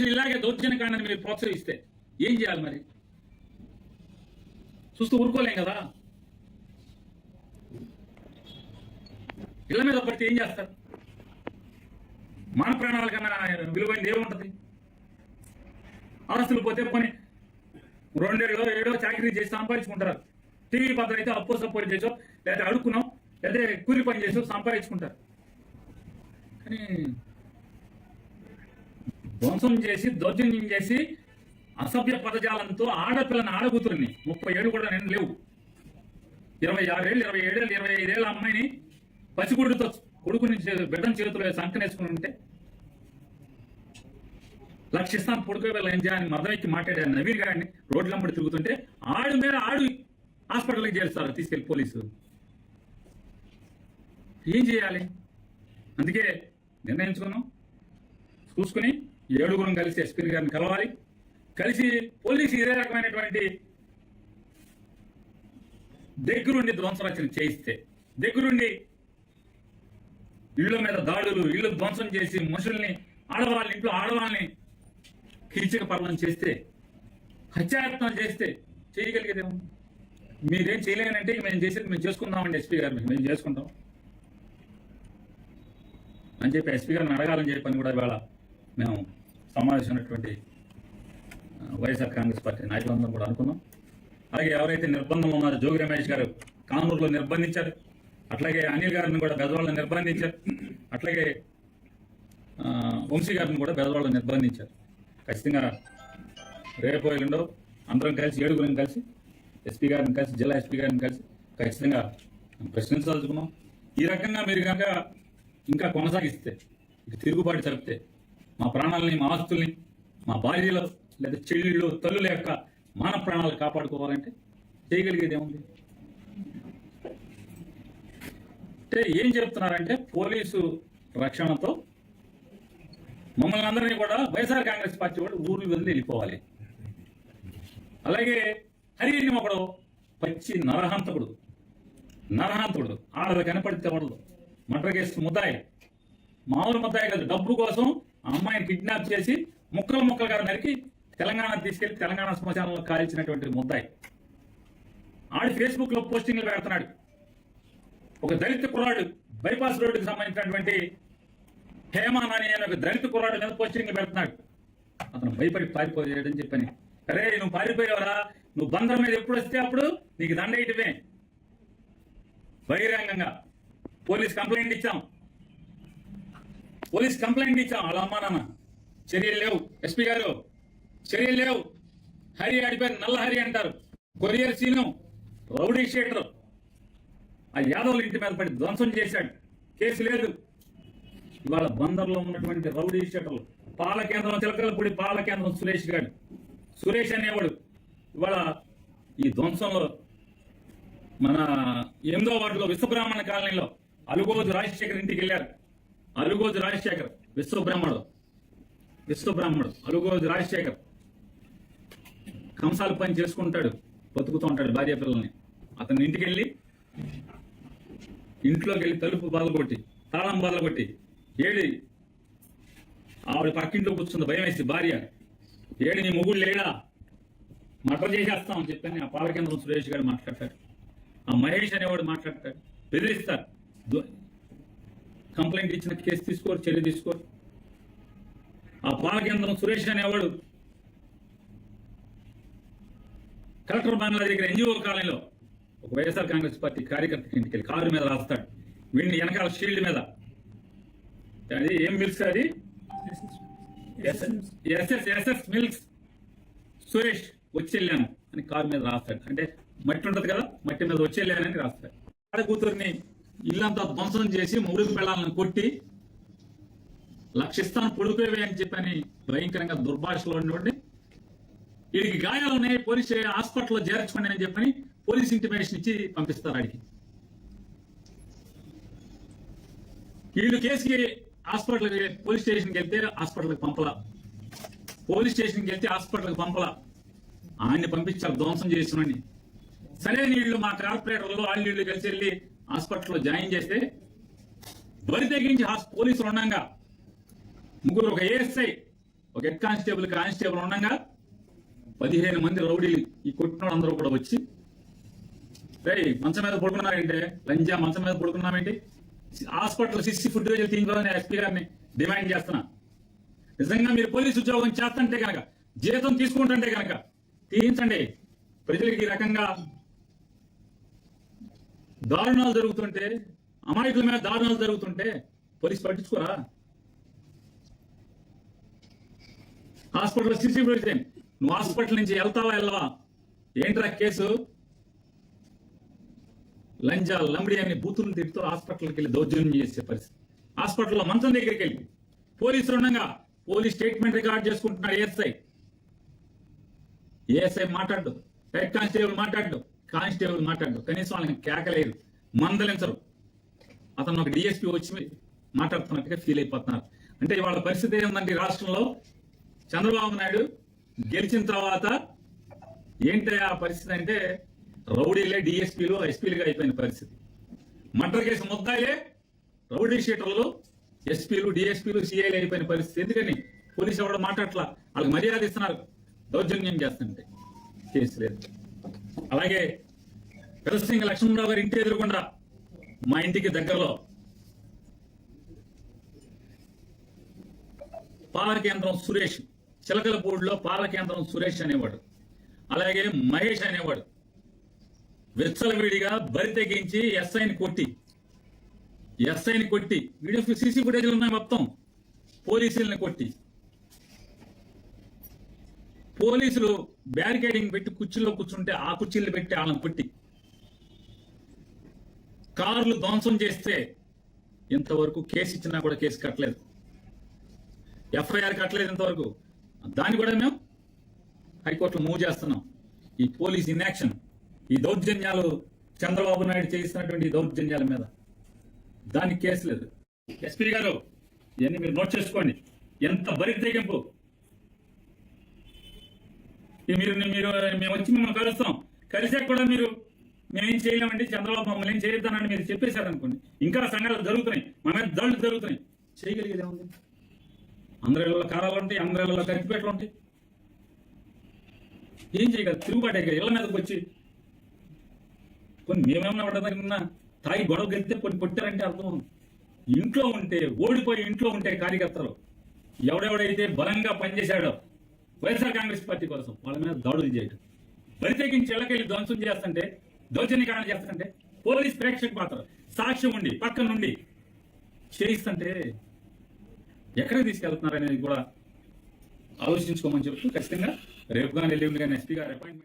పోలీసులు ఇలాగే దౌర్జన్యకాండాన్ని మీరు ప్రోత్సహిస్తే ఏం చేయాలి మరి? చూస్తూ ఊరుకోలేం కదా? ఇళ్ళ మీద పడితే ఏం చేస్తారు? మన ప్రాణాల కన్నా విలువైంది ఏముంటుంది ఆస్తులు పోతే పని రెండేళ్ళో ఏడో చాకరీ చేసి సంపాదించుకుంటారు. టీవీ పత్రం అయితే అప్పు సపోర్ట్ చేసో లేదా అడుక్కున్నాం లేదా కూలి పని చేసో సంపాదించుకుంటారు. కానీ ధ్వంసం చేసి దౌర్జన్యం చేసి అసభ్య పదజాలంతో ఆడపిల్లని ఆడకూతురిని ముప్పై ఏళ్ళు కూడా నేను లేవు. ఇరవై ఆరేళ్ళు ఇరవై ఏడేళ్ళు ఇరవై ఐదేళ్ళ అమ్మాయిని పసిగుడితో కొడుకుని చే- బిడ్డను చేతిలో సంకనేసుకుని ఉంటే లక్షిస్తాను పొడుకోవేళ ఎంజాయ్ అని మదం ఎక్కి మాట్లాడాను నవీన్ గారిని రోడ్లంబడి తిరుగుతుంటే ఆడు మీద ఆడు హాస్పిటల్కి చేరుస్తారు తీసుకెళ్ళి పోలీసు. ఏం చేయాలి? అందుకే నిర్ణయించుకున్నాం. చూసుకుని ఏడుగురం కలిసి ఎస్పీ గారిని కలవాలి. కలిసి పోలీసు ఇదే రకమైనటువంటి దగ్గరుండి ధ్వంసరచన చేయిస్తే దగ్గరుండి ఇళ్ళ మీద దాడులు ఇళ్ళు ధ్వంసం చేసి మనుషుల్ని ఆడవాళ్ళ ఇంట్లో ఆడవాళ్ళని కీచక పర్వం చేస్తే హత్యాయత్నం చేస్తే చేయగలిగేదేమో మీరేం చేయలేనంటే మేము చేసేది మేము చేసుకుందామండి ఎస్పీ గారు మేము మేము చేసుకుంటాం. అని చెప్పి ఎస్పీ గారిని అడగాలని చెప్పని కూడా ఇవాళ మేము సమావేశం ఉన్నటువంటి వైఎస్ఆర్ కాంగ్రెస్ పార్టీ నాయకులందరం కూడా అనుకున్నాం. అలాగే ఎవరైతే నిర్బంధం ఉన్నారో జోగి రమేష్ గారు కానూరులో నిర్బంధించారు. అట్లాగే అనిల్ గారిని కూడా బెదవాళ్ళని నిర్బంధించారు. అట్లాగే వంశీ గారిని కూడా బెదవాళ్ళని నిర్బంధించారు. ఖచ్చితంగా రేపు ఎల్లుండో అందరం కలిసి ఏడుగురం కలిసి ఎస్పీ గారిని కలిసి జిల్లా ఎస్పీ గారిని కలిసి ఖచ్చితంగా ప్రశ్నించదలుచుకున్నాం. ఈ రకంగా మీరు కనుక ఇంకా కొనసాగిస్తే తిరుగుబాటు జరిపితే మా ప్రాణాలని మా ఆస్తుల్ని మా భార్యలు లేదా చెల్లెళ్ళు తల్లుల యొక్క మాన ప్రాణాలు కాపాడుకోవాలంటే చేయగలిగేది ఏముంది? అంటే ఏం చెప్తున్నారంటే పోలీసు రక్షణతో మమ్మల్ని అందరినీ కూడా వైఎస్ఆర్ కాంగ్రెస్ పార్టీ వాళ్ళు ఊర్లు వదిలి వెళ్ళిపోవాలి. అలాగే హరిని ఒకడు పచ్చి నరహంతకుడు నరహంతకుడు ఆడది కనపడితే పడదు మటర్ కేసు ముద్దాయి. మామూలు ముద్దాయి కాదు డబ్బు కోసం అమ్మాయిని కిడ్నాప్ చేసి ముక్కలు ముక్కలుగా నరికి తెలంగాణ తీసుకెళ్ళి తెలంగాణ శ్మశానంలో కాల్చినటువంటి ముద్దాయి. ఆడి ఫేస్బుక్లో పోస్టింగ్లు పెడుతున్నాడు. ఒక దళిత కుర్రాడు బైపాస్ రోడ్డుకి సంబంధించినటువంటి హేమాన్ అనే ఒక దళిత కుర్రాడు మీద పోస్టింగ్లు పెడుతున్నాడు. అతను భయపడి పారిపోయాడని చెప్పని. అరే నువ్వు పారిపోయావరా? నువ్వు బందర్ మీద ఎప్పుడు వస్తే అప్పుడు నీకు దండ ఇటువే. బహిరంగంగా పోలీస్ కంప్లైంట్ ఇచ్చాం. పోలీస్ కంప్లైంట్ ఇచ్చాం వాళ్ళ అమ్మా నాన్న. చర్యలు లేవు. ఎస్పీ గారు చర్యలు లేవు. హరి ఆడిపోయారు నల్ల హరి అంటారు. Courier Seenu rowdy sheeter. ఆ యాదవుల ఇంటి మీద పడి ధ్వంసం చేశాడు. కేసు లేదు. ఇవాళ బందర్లో ఉన్నటువంటి రౌడీ షేటర్లు. పాల కేంద్రం చిలకలపూడి పాల కేంద్రం సురేష్ గారు సురేష్ అనేవాడు. ఇవాళ ఈ ధ్వంసంలో మన ఎనిమిదో వార్డులో విశ్వబ్రాహ్మణ కాలనీలో అలుగోజు రాజశేఖర్ ఇంటికి వెళ్ళారు. అలుగోజు రాజశేఖర్ విశ్వబ్రహ్మడు. విశ్వబ్రహ్మడు అలుగోజు రాజశేఖర్. కంసాల పని చేసుకుంటాడు బతుకుతూ ఉంటాడు భార్య పిల్లల్ని. అతని ఇంటికి వెళ్ళి ఇంట్లోకి వెళ్ళి తలుపు బదలగొట్టి తాళం బదలగొట్టి ఏడి ఆవిడ పక్కింట్లో కూర్చుంది భయం వేసి భార్య ఏడి నీ మొగుడు లేడా? మటర్ చేసేస్తాం చెప్పని ఆ పాలకేంద్రం సురేష్ గారు మాట్లాడతాడు ఆ మహేష్ అనేవాడు మాట్లాడతాడు. బెదిరిస్తారు. కంప్లైంట్ ఇచ్చిన కేసు తీసుకోరు చర్య తీసుకోరు. ఆ పాలకేంద్రం సురేష్ అనేవాడు కలెక్టర్ బంగ్లా దగ్గర ఎన్జిఓ కాలనీలో ఒక వైఎస్ఆర్ కాంగ్రెస్ పార్టీ కార్యకర్త ఇంటికి కారు మీద రాస్తాడు. వీడిని వెనకాల షీల్డ్ మీద. అది ఏం మిల్క్స్ అది? S S S S milks Suresh వచ్చెళ్ళాను అని కారు మీద రాస్తాడు. అంటే మట్టి ఉంటుంది కదా మట్టి మీద వచ్చెళ్ళానని రాస్తాడు. ఆడ కూతుర్ని ఇల్లంతా ధ్వంసం చేసి మురుగు పెళ్ళాలను కొట్టి లక్షిస్తాను పొడుకోవే అని చెప్పని భయంకరంగా దుర్భాషలో ఉండి వీడికి గాయాలు ఉన్నాయి పోలీసు హాస్పిటల్లో చేర్చుకోండి అని చెప్పని పోలీస్ ఇంటిమేషన్ ఇచ్చి పంపిస్తారు ఆడికి. వీళ్ళు కేసుకి హాస్పిటల్కి పోలీస్ స్టేషన్కి వెళ్తే హాస్పిటల్కి పంపలా. పోలీస్ స్టేషన్కి వెళ్తే హాస్పిటల్కి పంపలా. ఆయన్ని పంపించారు ధ్వంసం చేసినని సరే వీళ్ళు మా కార్పొరేటర్లు వాళ్ళు వీళ్ళు కలిసి వెళ్ళి హాస్పిటల్లో జాయిన్ చేస్తే బరి తెగించి పోలీసులు ఉండగా. ముగ్గురు ఒక ఏఎస్ఐ ఒక హెడ్ కానిస్టేబుల్ కానిస్టేబుల్ ఉండగా. పదిహేను మంది రౌడీలు ఈ కొట్టిన అందరూ కూడా వచ్చి రే మంచం మీద పడుకున్నారంటే లంజా మంచం మీద పడుకున్నామేంటి హాస్పిటల్ సిసి ఫుటేజ్ తీసుకోవాలని ఎస్పీ గారిని డిమాండ్ చేస్తున్నా. నిజంగా మీరు పోలీసు ఉద్యోగం చేస్తుంటే కనుక జీతం తీసుకుంటుంటే కనుక తీయించండి. ప్రజలకు ఈ రకంగా దారుణాలు జరుగుతుంటే అమాయకుల మీద దారుణాలు జరుగుతుంటే పోలీసు పట్టించుకోరా? హాస్పిటల్ సిసి ఫుటేజ్ నువ్వు హాస్పిటల్ నుంచి వెళ్తావా వెళ్ళవా? ఏంట్రా కేసు? లంజా లంబడి అని బూతులను తిడుతూ హాస్పిటల్కి వెళ్ళి దౌర్జన్యం చేసే పరిస్థితి. హాస్పిటల్లో మంచం దగ్గరికి వెళ్ళి పోలీసులు ఉండగా పోలీస్ స్టేట్మెంట్ రికార్డ్ చేసుకుంటున్నాడు ఏఎస్ఐ. ఏఎస్ఐ మాట్లాడు హెడ్ కానిస్టేబుల్ మాట్లాడు. కానిస్టేబుల్ మాట్లాడు కనీసం వాళ్ళని కేకలేరు మందలించరు. అతను ఒక డిఎస్పీ వచ్చి మాట్లాడుతున్నట్టుగా ఫీల్ అయిపోతున్నారు. అంటే ఇవాళ పరిస్థితి ఏంటంటే రాష్ట్రంలో చంద్రబాబు నాయుడు గెలిచిన తర్వాత ఏంటి ఆ పరిస్థితి అంటే రౌడీలే డిఎస్పీలు ఎస్పీలుగా అయిపోయిన పరిస్థితి. మర్డర్ కేసు ముద్దాయిలే రౌడీ షీటర్లు ఎస్పీలు డిఎస్పీలు సిఐలు అయిపోయిన పరిస్థితి. ఎందుకని? పోలీసు ఎవరు మాట్లాడట్లా. వాళ్ళకి మర్యాద ఇస్తున్నారు. దౌర్జన్యం చేస్తుంటే. కేసు లేదు. అలాగే పెదసింగ లక్ష్మణరావు గారి ఇంటి ఎదురుకుండా మా ఇంటికి దగ్గరలో పాల కేంద్రం సురేష్ చిలకలపూడిలో పాల కేంద్రం సురేష్ అనేవాడు. అలాగే మహేష్ అనేవాడు. విచ్చలవిడిగా బరి తెగించి ఎస్ఐని కొట్టి ఎస్ఐని కొట్టి వీడియో సీసీ ఫుటేజ్లు ఉన్నాయి మొత్తం పోలీసుల్ని కొట్టి. పోలీసులు బ్యారికేడింగ్ పెట్టి కుర్చీలో కూర్చుంటే ఆ కుర్చీలు పెట్టి వాళ్ళని కొట్టి కార్లు ధ్వంసం చేస్తే ఇంతవరకు కేసు ఇచ్చినా కూడా కేసు కట్టలేదు. ఎఫ్ఐఆర్ కట్టలేదు ఇంతవరకు దాన్ని కూడా మేము హైకోర్టులో మూవ్ చేస్తున్నాం. ఈ పోలీస్ ఇన్యాక్షన్ ఈ దౌర్జన్యాలు చంద్రబాబు నాయుడు చేస్తున్నటువంటి ఈ దౌర్జన్యాల మీద దానికి కేసు లేదు. ఎస్పీ గారు ఇవన్నీ మీరు నోట్ చేసుకోండి. ఎంత బరి తెగింపు మీరు మీరు మేము వచ్చి మిమ్మల్ని కలుస్తాం. కలిసాక కూడా మీరు మేమేం చేయలేమంటే చంద్రబాబు మమ్మల్ని ఏం చేయొద్దానని మీరు చెప్పేశారనుకోండి ఇంకా సంఘాలు జరుగుతున్నాయి. మా మీద జరుగుతున్నాయి. చేయగలిగేది ఏముంది? అందరి కారాలు ఉంటాయి అందరి కత్తిపేటలు ఉంటాయి. ఏం చేయగలరు తిరుగుబాటే కదా ఇళ్ళ మీదకి వచ్చి. కొన్ని మేమేమన్నా పడ్డా తాగి గొడవ గెలిస్తే కొన్ని కొట్టారంటే అర్థం ఇంట్లో ఉంటే ఓడిపోయి ఇంట్లో ఉంటే కార్యకర్తలు ఎవడెవడైతే బలంగా పనిచేశాడో వైఎస్ఆర్ కాంగ్రెస్ పార్టీ కోసం వాళ్ళ మీద దాడులు చేయడం ప్రత్యేకించి ఇళ్ళకెళ్ళి ధ్వంసం చేస్తుంటే దౌర్జన్యకారణ చేస్తుంటే పోలీస్ ప్రేక్షక పాత్ర సాక్ష్యం ఉండి పక్కన నుండి చేయిస్తుంటే ఎక్కడికి తీసుకెళ్తున్నారు అనేది కూడా ఆలోచించుకోమని చెప్తూ ఖచ్చితంగా రేపు కానీ ఎల్లుండి కానీ ఎస్పీ గారు అపాయింట్మెంట్